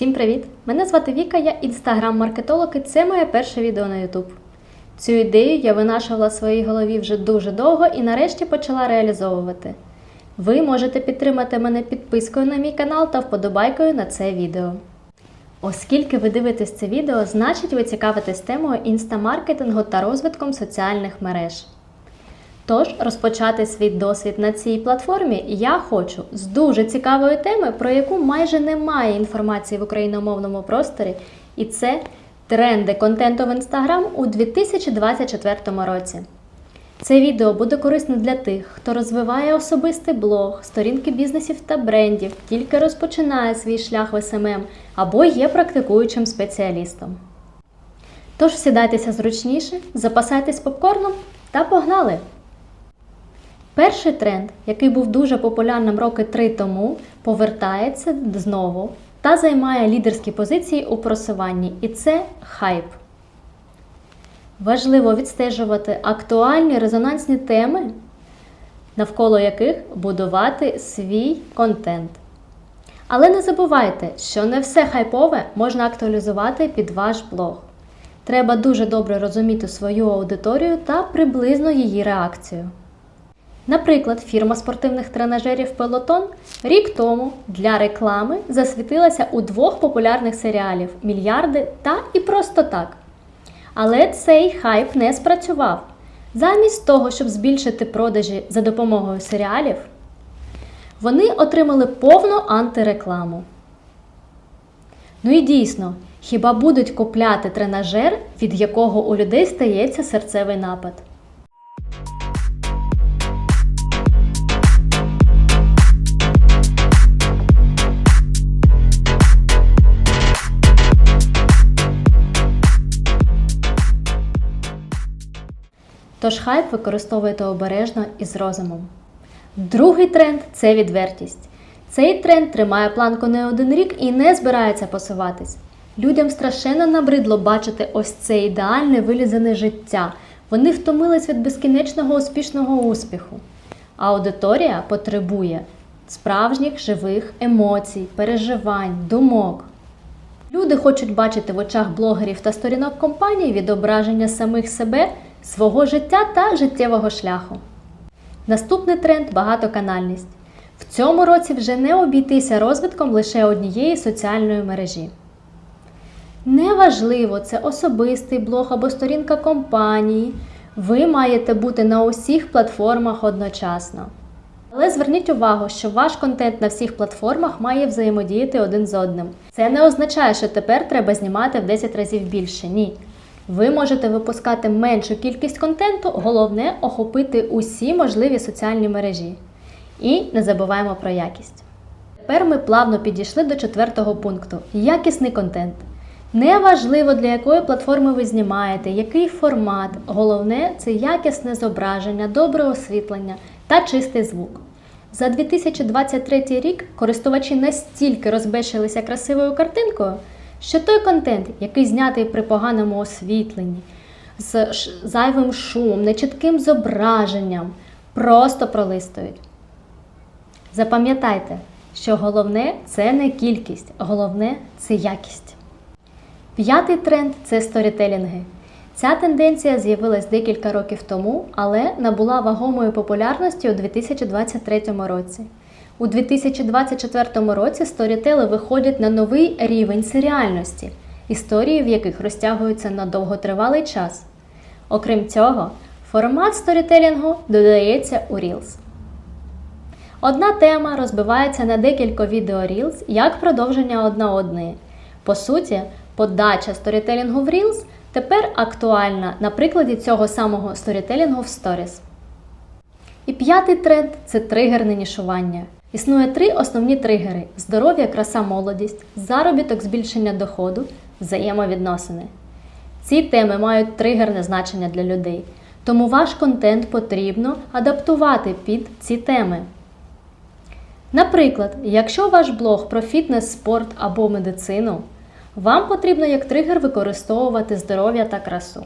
Всім привіт! Мене звати Віка, я інстаграм-маркетолог і це моє перше відео на YouTube. Цю ідею я винашувала в своїй голові вже дуже довго і нарешті почала реалізовувати. Ви можете підтримати мене підпискою на мій канал та вподобайкою на це відео. Оскільки ви дивитесь це відео, значить ви цікавитесь темою інстамаркетингу та розвитком соціальних мереж. Тож розпочати свій досвід на цій платформі я хочу з дуже цікавої теми, про яку майже немає інформації в україномовному просторі, і це тренди контенту в Інстаграм у 2024 році. Це відео буде корисно для тих, хто розвиває особистий блог, сторінки бізнесів та брендів, тільки розпочинає свій шлях в СММ або є практикуючим спеціалістом. Тож сідайтеся зручніше, запасайтесь попкорном та погнали! Перший тренд, який був дуже популярним роки три тому, повертається знову та займає лідерські позиції у просуванні, і це хайп. Важливо відстежувати актуальні резонансні теми, навколо яких будувати свій контент. Але не забувайте, що не все хайпове можна актуалізувати під ваш блог. Треба дуже добре розуміти свою аудиторію та приблизно її реакцію. Наприклад, фірма спортивних тренажерів Peloton рік тому для реклами засвітилася у двох популярних серіалів Мільярди та і просто так. Але цей хайп не спрацював. Замість того, щоб збільшити продажі за допомогою серіалів, вони отримали повну антирекламу. Ну і дійсно, хіба будуть купляти тренажер, від якого у людей стається серцевий напад? Тож хайп використовуйте обережно і з розумом. Другий тренд це відвертість. Цей тренд тримає планку не один рік і не збирається посуватись. Людям страшенно набридло бачити ось це ідеальне вилізане життя. Вони втомились від безкінечного успішного успіху. Аудиторія потребує справжніх живих емоцій, переживань, думок. Люди хочуть бачити в очах блогерів та сторінок компаній відображення самих себе, свого життя та життєвого шляху. Наступний тренд багатоканальність. В цьому році вже не обійтися розвитком лише однієї соціальної мережі. Неважливо, це особистий блог або сторінка компанії. Ви маєте бути на усіх платформах одночасно. Але зверніть увагу, що ваш контент на всіх платформах має взаємодіяти один з одним. Це не означає, що тепер треба знімати в 10 разів більше. Ні. Ви можете випускати меншу кількість контенту, головне охопити усі можливі соціальні мережі. І не забуваємо про якість. Тепер ми плавно підійшли до четвертого пункту якісний контент. Неважливо, для якої платформи ви знімаєте, який формат. Головне це якісне зображення, добре освітлення та чистий звук. За 2023 рік користувачі настільки розбещилися красивою картинкою, що той контент, який знятий при поганому освітленні, з зайвим шумом, нечітким зображенням, просто пролистують. Запам'ятайте, що головне це не кількість, головне це якість. П'ятий тренд це сторітелінги. Ця тенденція з'явилась декілька років тому, але набула вагомої популярності у 2023 році. У 2024 році сторітели виходять на новий рівень серіальності, історії в яких розтягуються на довготривалий час. Окрім цього, формат сторітелінгу додається у Reels. Одна тема розбивається на декілька відео Reels як продовження одна одної. По суті, подача сторітелінгу в Reels тепер актуальна на прикладі цього самого сторітелінгу в Stories. І п'ятий тренд це тригерне нішування. Існує три основні тригери: здоров'я, краса, молодість, заробіток, збільшення доходу, взаємовідносини. Ці теми мають тригерне значення для людей, тому ваш контент потрібно адаптувати під ці теми. Наприклад, якщо ваш блог про фітнес, спорт або медицину, вам потрібно як тригер використовувати здоров'я та красу.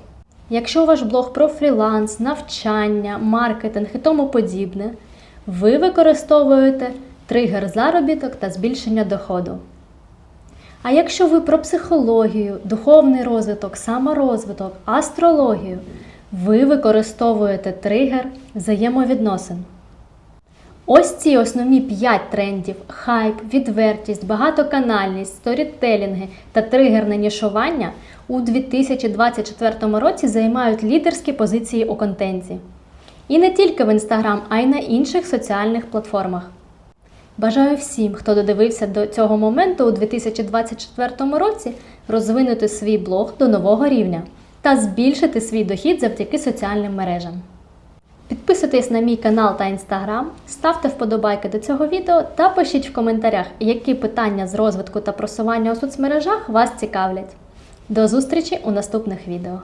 Якщо ваш блог про фріланс, навчання, маркетинг і тому подібне, ви використовуєте тригер заробіток та збільшення доходу. А якщо ви про психологію, духовний розвиток, саморозвиток, астрологію, ви використовуєте тригер взаємовідносин. Ось ці основні 5 трендів: хайп, відвертість, багатоканальність, сторітелінги та тригерне нішування у 2024 році займають лідерські позиції у контенті. І не тільки в Instagram, а й на інших соціальних платформах. Бажаю всім, хто додивився до цього моменту у 2024 році, розвинути свій блог до нового рівня та збільшити свій дохід завдяки соціальним мережам. Підписуйтесь на мій канал та інстаграм, ставте вподобайки до цього відео та пишіть в коментарях, які питання з розвитку та просування у соцмережах вас цікавлять. До зустрічі у наступних відео!